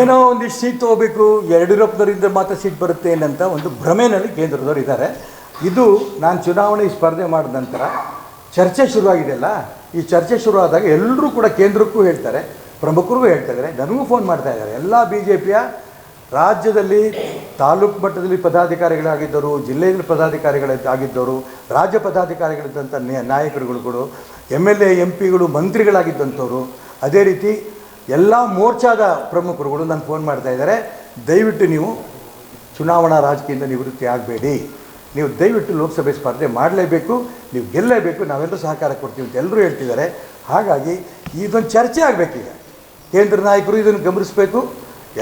ಏನೋ ಒಂದಿಷ್ಟು ಸೀಟ್ ತೊಗೋಬೇಕು, ಯಡಿಯೂರಪ್ಪನವರಿಂದ ಮಾತ್ರ ಸೀಟ್ ಬರುತ್ತೆ ಏನಂತ ಒಂದು ಭ್ರಮೆನಲ್ಲಿ ಕೇಂದ್ರದವರು ಇದ್ದಾರೆ. ಇದು ನಾನು ಚುನಾವಣೆ ಸ್ಪರ್ಧೆ ಮಾಡಿದ ನಂತರ ಚರ್ಚೆ ಶುರುವಾಗಿದೆಯಲ್ಲ ಈ ಚರ್ಚೆ ಶುರುವಾದಾಗ ಎಲ್ಲರೂ ಕೂಡ ಕೇಂದ್ರಕ್ಕೂ ಹೇಳ್ತಾರೆ, ಪ್ರಮುಖರಿಗೂ ಹೇಳ್ತಾ ಇದ್ದಾರೆ. ನನಗೂ ಫೋನ್ ಮಾಡ್ತಾ ಇದ್ದಾರೆ. ಎಲ್ಲ ಬಿ ಜೆ ಪಿಯ ರಾಜ್ಯದಲ್ಲಿ ತಾಲೂಕು ಮಟ್ಟದಲ್ಲಿ ಪದಾಧಿಕಾರಿಗಳಾಗಿದ್ದರು, ಜಿಲ್ಲೆಯಲ್ಲಿ ಪದಾಧಿಕಾರಿಗಳಾಗಿದ್ದವರು ರಾಜ್ಯ ಪದಾಧಿಕಾರಿಗಳಿದ್ದಂಥ ನಾಯಕರುಗಳು ನಾಯಕರುಗಳು ಎಂ ಎಲ್ ಎ ಎಂ ಪಿಗಳು ಮಂತ್ರಿಗಳಾಗಿದ್ದಂಥವ್ರು, ಅದೇ ರೀತಿ ಎಲ್ಲ ಮೋರ್ಚಾದ ಪ್ರಮುಖರುಗಳು ನಾನು ಫೋನ್ ಮಾಡ್ತಾ ಇದ್ದಾರೆ. ದಯವಿಟ್ಟು ನೀವು ಚುನಾವಣಾ ರಾಜಕೀಯದಿಂದ ನಿವೃತ್ತಿ ಆಗಬೇಡಿ. ನೀವು ದಯವಿಟ್ಟು ಲೋಕಸಭೆ ಸ್ಪರ್ಧೆ ಮಾಡಲೇಬೇಕು, ನೀವು ಗೆಲ್ಲಲೇಬೇಕು ನಾವೆಲ್ಲರೂ ಸಹಕಾರ ಕೊಡ್ತೀವಿ ಅಂತ ಎಲ್ಲರೂ ಹೇಳ್ತಿದ್ದಾರೆ. ಹಾಗಾಗಿ ಇದೊಂದು ಚರ್ಚೆ ಆಗಬೇಕೀಗ. ಕೇಂದ್ರ ನಾಯಕರು ಇದನ್ನು ಗಮನಿಸಬೇಕು.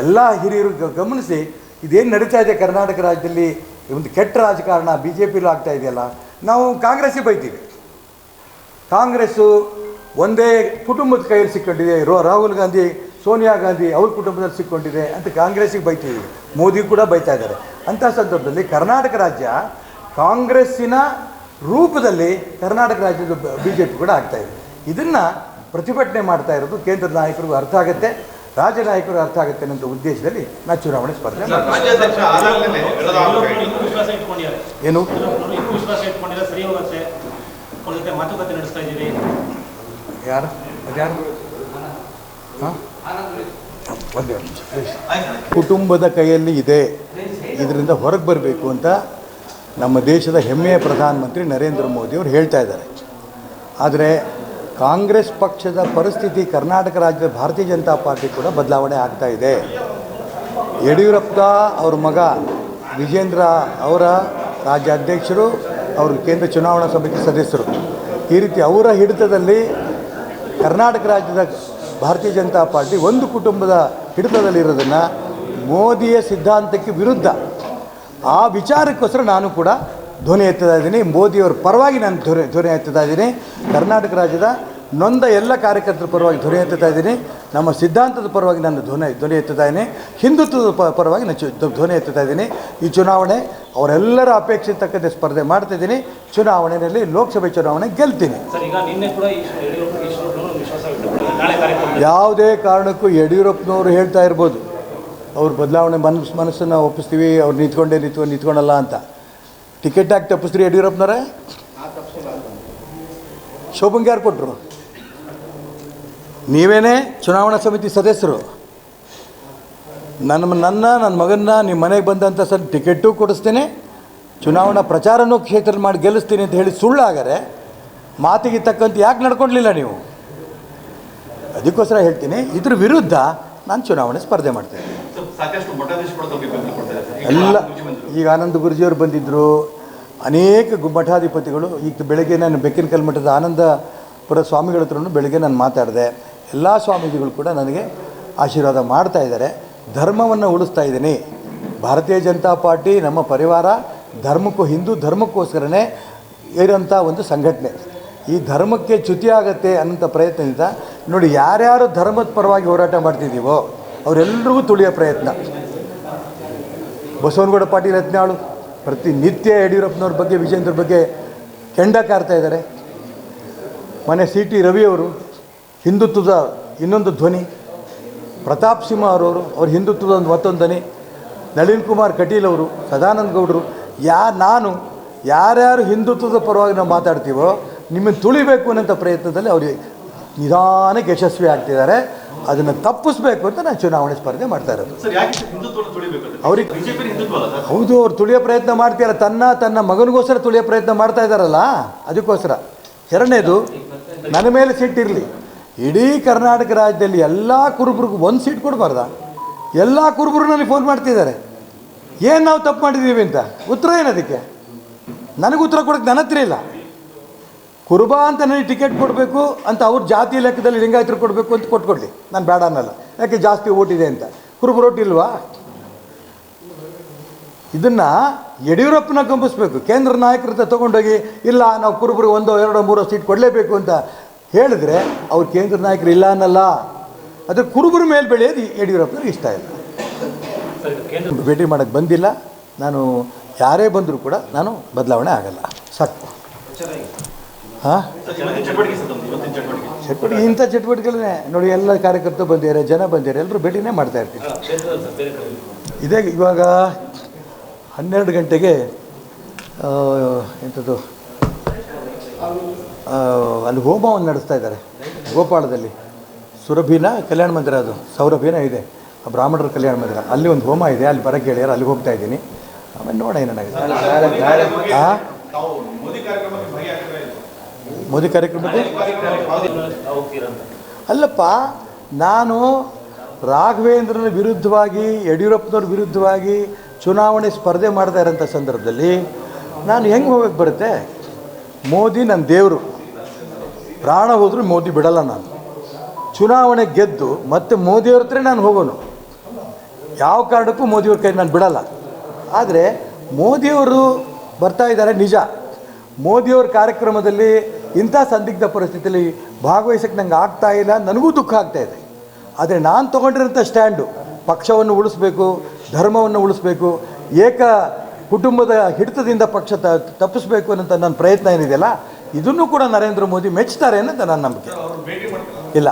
ಎಲ್ಲ ಹಿರಿಯರು ಗಮನಿಸಿ, ಇದೇನು ನಡೀತಾ ಇದೆ ಕರ್ನಾಟಕ ರಾಜ್ಯದಲ್ಲಿ? ಒಂದು ಕೆಟ್ಟ ರಾಜಕಾರಣ ಬಿ ಜೆ ಪಿಲೂ ಆಗ್ತಾ ಇದೆಯಲ್ಲ? ನಾವು ಕಾಂಗ್ರೆಸ್ಸಿಗೆ ಬೈತೀವಿ. ಕಾಂಗ್ರೆಸ್ಸು ಒಂದೇ ಕುಟುಂಬದ ಕೈಯಲ್ಲಿ ಸಿಕ್ಕೊಂಡಿದೆ. ರೋ ರಾಹುಲ್ ಗಾಂಧಿ ಸೋನಿಯಾ ಗಾಂಧಿ ಅವ್ರ ಕುಟುಂಬದಲ್ಲಿ ಸಿಕ್ಕೊಂಡಿದೆ ಅಂತ ಕಾಂಗ್ರೆಸ್ಸಿಗೆ ಬೈತೀವಿ ಮೋದಿ ಕೂಡ ಬೈತಾ ಇದ್ದಾರೆ. ಅಂಥ ಸಂದರ್ಭದಲ್ಲಿ ಕರ್ನಾಟಕ ರಾಜ್ಯ ಕಾಂಗ್ರೆಸ್ಸಿನ ರೂಪದಲ್ಲಿ ಕರ್ನಾಟಕ ರಾಜ್ಯದ ಬಿ ಜೆ ಪಿ ಕೂಡ ಆಗ್ತಾ ಇದೆ. ಇದನ್ನು ಪ್ರತಿಭಟನೆ ಮಾಡ್ತಾ ಇರೋದು ಕೇಂದ್ರ ನಾಯಕರಿಗೂ ಅರ್ಥ ಆಗುತ್ತೆ ರಾಜ್ಯ ನಾಯಕರು ಅರ್ಥ ಆಗುತ್ತೆ ಅನ್ನೋ ಉದ್ದೇಶದಲ್ಲಿ ನಾ ಚುನಾವಣೆ ಸ್ಪರ್ಧೆ ಏನು? ಅವ್ರ ಜೊತೆ ಮಾತುಕತೆ ಇದ್ದೀರಿ. ಯಾರು? ಅದ್ಯಾರು ಹಾಂ? ಕುಟುಂಬದ ಕೈಯಲ್ಲಿ ಇದೆ. ಇದರಿಂದ ಹೊರಗೆ ಬರಬೇಕು ಅಂತ ನಮ್ಮ ದೇಶದ ಹೆಮ್ಮೆಯ ಪ್ರಧಾನಮಂತ್ರಿ ನರೇಂದ್ರ ಮೋದಿ ಅವರು ಹೇಳ್ತಾ ಇದ್ದಾರೆ. ಆದರೆ ಕಾಂಗ್ರೆಸ್ ಪಕ್ಷದ ಪರಿಸ್ಥಿತಿ ಕರ್ನಾಟಕ ರಾಜ್ಯದ ಭಾರತೀಯ ಜನತಾ ಪಾರ್ಟಿ ಕೂಡ ಬದಲಾವಣೆ ಆಗ್ತಾ ಇದೆ. ಯಡಿಯೂರಪ್ಪ ಅವ್ರ ಮಗ ವಿಜೇಂದ್ರ ಅವರ ರಾಜ್ಯ ಅಧ್ಯಕ್ಷರು ಅವರು ಕೇಂದ್ರ ಚುನಾವಣಾ ಸಮಿತಿ ಸದಸ್ಯರು. ಈ ರೀತಿ ಅವರ ಹಿಡಿತದಲ್ಲಿ ಕರ್ನಾಟಕ ರಾಜ್ಯದ ಭಾರತೀಯ ಜನತಾ ಪಾರ್ಟಿ ಒಂದು ಕುಟುಂಬದ ಹಿಡಿತದಲ್ಲಿರೋದನ್ನು ಮೋದಿಯ ಸಿದ್ಧಾಂತಕ್ಕೆ ವಿರುದ್ಧ ಆ ವಿಚಾರಕ್ಕೋಸ್ಕರ ನಾನು ಕೂಡ ಧ್ವನಿ ಎತ್ತುತ್ತಾ ಇದ್ದೀನಿ. ಮೋದಿಯವರ ಪರವಾಗಿ ನಾನು ಧ್ವನಿ ಧ್ವನಿ ಎತ್ತುತ್ತಾ ಇದ್ದೀನಿ. ಕರ್ನಾಟಕ ರಾಜ್ಯದ ನೊಂದ ಎಲ್ಲ ಕಾರ್ಯಕರ್ತರ ಪರವಾಗಿ ಧ್ವನಿ ಎತ್ತುತ್ತಾ ಇದ್ದೀನಿ. ನಮ್ಮ ಸಿದ್ಧಾಂತದ ಪರವಾಗಿ ನಾನು ಧ್ವನಿ ಧ್ವನಿ ಎತ್ತುತ್ತಾ ಇದ್ದೀನಿ. ಹಿಂದುತ್ವದ ಪ ಪರವಾಗಿ ನಾನು ಚು- ಧ್ವನಿ ಎತ್ತುತ್ತಾ ಇದ್ದೀನಿ. ಈ ಚುನಾವಣೆ ಅವರೆಲ್ಲರ ಅಪೇಕ್ಷೆ ತಕ್ಕಂತೆ ಸ್ಪರ್ಧೆ ಮಾಡ್ತಿದ್ದೀನಿ ಚುನಾವಣೆಯಲ್ಲಿ ಲೋಕಸಭೆ ಚುನಾವಣೆ ಗೆಲ್ತೀನಿ. ಯಾವುದೇ ಕಾರಣಕ್ಕೂ ಯಡಿಯೂರಪ್ಪನವರು ಹೇಳ್ತಾ ಇರ್ಬೋದು. ಅವ್ರು ಬದಲಾವಣೆ ಮನಸ್ಸು ಮನಸ್ಸನ್ನು ಒಪ್ಪಿಸ್ತೀವಿ ಅವ್ರು ನಿಂತ್ಕೊಂಡೇ ನಿಂತ್ಕೊಂಡು ನಿಂತ್ಕೊಳ್ಳಲ್ಲ ಅಂತ. ಟಿಕೆಟ್ ಹಾಕಿ ತಪ್ಪಿಸ್ತೀರಿ ಯಡಿಯೂರಪ್ಪನವರೇ? ಶೋಭಂಗೆ ಯಾರು ಕೊಟ್ಟರು ನೀವೇನೇ ಚುನಾವಣಾ ಸಮಿತಿ ಸದಸ್ಯರು? ನನ್ನ ನನ್ನ ನನ್ನ ಮಗನ್ನ ನಿಮ್ಮ ಮನೆಗೆ ಬಂದಂಥ ಸರ್ ಟಿಕೆಟು ಕೊಡಿಸ್ತೇನೆ. ಚುನಾವಣಾ ಪ್ರಚಾರನೂ ಕ್ಷೇತ್ರ ಮಾಡಿ ಗೆಲ್ಲಿಸ್ತೀನಿ ಅಂತ ಹೇಳಿ ಸುಳ್ಳಾಗರೆ ಮಾತಿಗೆ ತಕ್ಕಂತೆ ಯಾಕೆ ನಡ್ಕೊಳ್ಲಿಲ್ಲ ನೀವು? ಅದಕ್ಕೋಸ್ಕರ ಹೇಳ್ತೀನಿ ಇದ್ರ ವಿರುದ್ಧ ನಾನು ಚುನಾವಣೆ ಸ್ಪರ್ಧೆ ಮಾಡ್ತೇನೆ. ಎಲ್ಲ ಈಗ ಆನಂದ ಗುರುಜಿಯವರು ಬಂದಿದ್ದರು ಅನೇಕ ಮಠಾಧಿಪತಿಗಳು ಈಗ ಬೆಳಗ್ಗೆ ನಾನು ಬೆಕ್ಕಿನಕಲ್ ಮಠದ ಆನಂದಪುರ ಸ್ವಾಮಿಗಳ ಹತ್ರನೂ ಬೆಳಗ್ಗೆ ನಾನು ಮಾತಾಡಿದೆ, ಎಲ್ಲ ಸ್ವಾಮೀಜಿಗಳು ಕೂಡ ನನಗೆ ಆಶೀರ್ವಾದ ಮಾಡ್ತಾ ಇದ್ದಾರೆ, ಧರ್ಮವನ್ನು ಉಳಿಸ್ತಾ ಇದ್ದೀನಿ. ಭಾರತೀಯ ಜನತಾ ಪಾರ್ಟಿ ನಮ್ಮ ಪರಿವಾರ ಧರ್ಮಕ್ಕೂ ಹಿಂದೂ ಧರ್ಮಕ್ಕೋಸ್ಕರನೇ ಇರೋಂಥ ಒಂದು ಸಂಘಟನೆ. ಈ ಧರ್ಮಕ್ಕೆ ಚ್ಯುತಿ ಆಗತ್ತೆ ಅನ್ನೋಂಥ ಪ್ರಯತ್ನದಿಂದ ನೋಡಿ, ಯಾರ್ಯಾರು ಧರ್ಮದ ಪರವಾಗಿ ಹೋರಾಟ ಮಾಡ್ತಿದ್ದೀವೋ ಅವರೆಲ್ಲರಿಗೂ ತುಳಿಯೋ ಪ್ರಯತ್ನ. ಬಸವನಗೌಡ ಪಾಟೀಲ್ ಯತ್ನಾಳು, ಪ್ರತಿನಿತ್ಯ ಯಡಿಯೂರಪ್ಪನವ್ರ ಬಗ್ಗೆ ವಿಜೇಂದ್ರ ಬಗ್ಗೆ ಕೆಂಡ ಕಾರ್ತಾ ಇದ್ದಾರೆ. ಮನೆ ಸಿ ಟಿ ರವಿಯವರು ಹಿಂದುತ್ವದ ಇನ್ನೊಂದು ಧ್ವನಿ. ಪ್ರತಾಪ್ ಸಿಂಹ ಅವರವರು ಅವ್ರ ಹಿಂದುತ್ವದ ಒಂದು ಮತ್ತೊಂದು ಧ್ವನಿ ನಳಿನ್ ಕುಮಾರ್ ಕಟೀಲ್ ಅವರು ಸದಾನಂದ ಗೌಡರು ಯಾ ನಾನು ಯಾರ್ಯಾರು ಹಿಂದುತ್ವದ ಪರವಾಗಿ ನಾವು ಮಾತಾಡ್ತೀವೋ ನಿಮ್ಮನ್ನು ತುಳಿಬೇಕು ಅನ್ನೋಂಥ ಪ್ರಯತ್ನದಲ್ಲಿ ಅವರು ನಿಧಾನಕ್ಕೆ ಯಶಸ್ವಿ ಆಗ್ತಿದ್ದಾರೆ. ಅದನ್ನು ತಪ್ಪಿಸ್ಬೇಕು ಅಂತ ನಾನು ಚುನಾವಣೆ ಸ್ಪರ್ಧೆ ಮಾಡ್ತಾ ಇರೋದು. ಅವ್ರಿಗೆ- ಹೌದು ಅವ್ರು ತುಳಿಯೋ ಪ್ರಯತ್ನ ಮಾಡ್ತೀರ ತನ್ನ ತನ್ನ ಮಗನಿಗೋಸ್ಕರ ತುಳಿಯೋ ಪ್ರಯತ್ನ ಮಾಡ್ತಾ ಇದ್ದಾರಲ್ಲ ಅದಕ್ಕೋಸ್ಕರ. ಎರಡನೇದು ನನ್ನ ಮೇಲೆ ಸಿಟ್ಟಿರಲಿ ಇಡೀ ಕರ್ನಾಟಕ ರಾಜ್ಯದಲ್ಲಿ ಎಲ್ಲ ಕುರುಬರಿಗೂ ಒಂದು ಸೀಟ್ ಕೊಡಬಾರ್ದ? ಎಲ್ಲ ಕುರುಬರು ನನಗೆ ಫೋನ್ ಮಾಡ್ತಿದ್ದಾರೆ. ಏನು ನಾವು ತಪ್ಪು ಮಾಡಿದ್ದೀವಿ ಅಂತ? ಉತ್ತರ ಏನು ಅದಕ್ಕೆ? ನನಗೆ ಉತ್ತರ ಕೊಡೋಕ್ಕೆ ನನ್ನ ಹತ್ರ ಇಲ್ಲ. ಕುರುಬ ಅಂತ ನನಗೆ ಟಿಕೆಟ್ ಕೊಡಬೇಕು ಅಂತ ಅವ್ರ ಜಾತಿ ಲೆಕ್ಕದಲ್ಲಿ ಲಿಂಗಾಯತರು ಕೊಡಬೇಕು ಅಂತ ಕೊಟ್ಕೊಡ್ಲಿ. ನಾನು ಬೇಡ ಅನ್ನಲ್ಲ. ಯಾಕೆ ಜಾಸ್ತಿ ಓಟಿದೆ ಅಂತ? ಕುರುಬರು ಓಟಿಲ್ವಾ ಇದನ್ನು ಯಡಿಯೂರಪ್ಪನ ಕಂಪಿಸ್ಬೇಕು. ಕೇಂದ್ರ ನಾಯಕರ ಹತ್ರ ತೊಗೊಂಡೋಗಿ, ಇಲ್ಲ, ನಾವು ಕುರುಬರು ಒಂದೋ, ಎರಡೋ, ಮೂರೋ ಸೀಟ್ ಕೊಡಲೇಬೇಕು ಅಂತ ಹೇಳಿದ್ರೆ ಅವ್ರು ಕೇಂದ್ರ ನಾಯಕರು ಇಲ್ಲ ಅನ್ನಲ್ಲ. ಅದು ಕುರುಬರ ಮೇಲೆ ಬೆಳೆಯೋದು ಯಡಿಯೂರಪ್ಪನಿಗೆ ಇಷ್ಟ ಇಲ್ಲ. ಭೇಟಿ ಮಾಡೋಕ್ಕೆ ಬಂದಿಲ್ಲ. ನಾನು ಯಾರೇ ಬಂದರೂ ಕೂಡ ನಾನು ಬದಲಾವಣೆ ಆಗಲ್ಲ. ಸಾಕು. ಹಾಂ? ಚಟುವಟಿಕೆ ಇಂಥ ಚಟುವಟಿಕೆಗಳನ್ನೇ ನೋಡಿ, ಎಲ್ಲ ಕಾರ್ಯಕರ್ತರು ಬಂದಿದ್ದಾರೆ, ಜನ ಬಂದಿದ್ದಾರೆ, ಎಲ್ಲರೂ ಭೇಟಿನೇ ಮಾಡ್ತಾ ಇರ್ತೀವಿ. ಇದೇ ಇವಾಗ ಹನ್ನೆರಡು ಗಂಟೆಗೆ ಎಂಥದ್ದು ಅಲ್ಲಿ ಹೋಮವನ್ನು ನಡೆಸ್ತಾ ಇದ್ದಾರೆ ಗೋಪಾಳದಲ್ಲಿ. ಸುರಭಿನ ಕಲ್ಯಾಣ ಮಂದಿರ ಅದು ಸೌರಭಿನ ಇದೆ ಆ ಬ್ರಾಹ್ಮಣರ ಕಲ್ಯಾಣ ಮಂದಿರ. ಅಲ್ಲಿ ಒಂದು ಹೋಮ ಇದೆ ಅಲ್ಲಿ ಬರಕ್ಕೆ ಹೇಳ್ಯಾರ ಅಲ್ಲಿ ಹೋಗ್ತಾ ಇದ್ದೀನಿ. ಆಮೇಲೆ ನೋಡ ಏನಾಗುತ್ತೆ ಆ? ಮೋದಿ ಕಾರ್ಯಕ್ರಮಕ್ಕೆ ಅಲ್ಲಪ್ಪ ನಾನು ರಾಘವೇಂದ್ರನ ವಿರುದ್ಧವಾಗಿ ಯಡಿಯೂರಪ್ಪನವ್ರ ವಿರುದ್ಧವಾಗಿ ಚುನಾವಣೆ ಸ್ಪರ್ಧೆ ಮಾಡ್ತಾ ಇರೋಂಥ ಸಂದರ್ಭದಲ್ಲಿ ನಾನು ಹೆಂಗೆ ಹೋಗಕ್ಕೆ ಬರುತ್ತೆ? ಮೋದಿ ನನ್ನ ದೇವರು. ಪ್ರಾಣ ಹೋದರೂ ಮೋದಿ ಬಿಡಲ್ಲ ನಾನು. ಚುನಾವಣೆ ಗೆದ್ದು ಮತ್ತೆ ಮೋದಿಯವ್ರ ಹತ್ರ ನಾನು ಹೋಗೋನು. ಯಾವ ಕಾರಣಕ್ಕೂ ಮೋದಿಯವ್ರ ಕೈ ನಾನು ಬಿಡಲ್ಲ. ಆದರೆ ಮೋದಿಯವರು ಬರ್ತಾ ಇದ್ದಾರೆ ನಿಜ. ಮೋದಿಯವ್ರ ಕಾರ್ಯಕ್ರಮದಲ್ಲಿ ಇಂಥ ಸಂದಿಗ್ಧ ಪರಿಸ್ಥಿತಿಯಲ್ಲಿ ಭಾಗವಹಿಸಕ್ಕೆ ನಂಗೆ ಆಗ್ತಾ ಇಲ್ಲ, ನನಗೂ ದುಃಖ ಇದೆ. ಆದರೆ ನಾನು ತೊಗೊಂಡಿರೋಂಥ ಸ್ಟ್ಯಾಂಡು ಪಕ್ಷವನ್ನು ಉಳಿಸ್ಬೇಕು, ಧರ್ಮವನ್ನು ಉಳಿಸ್ಬೇಕು, ಏಕ ಕುಟುಂಬದ ಹಿಡಿತದಿಂದ ಪಕ್ಷ ತ, ತಪ್ಪಿಸ್ಬೇಕು ಅನ್ನೋಂಥ ನನ್ನ ಪ್ರಯತ್ನ ಏನಿದೆಯಲ್ಲ, ಇದನ್ನು ಕೂಡ ನರೇಂದ್ರ ಮೋದಿ ಮೆಚ್ಚುತ್ತಾರೆ ಅನ್ನೋದು ನನ್ನ ನಂಬಿಕೆ. ಇಲ್ಲ.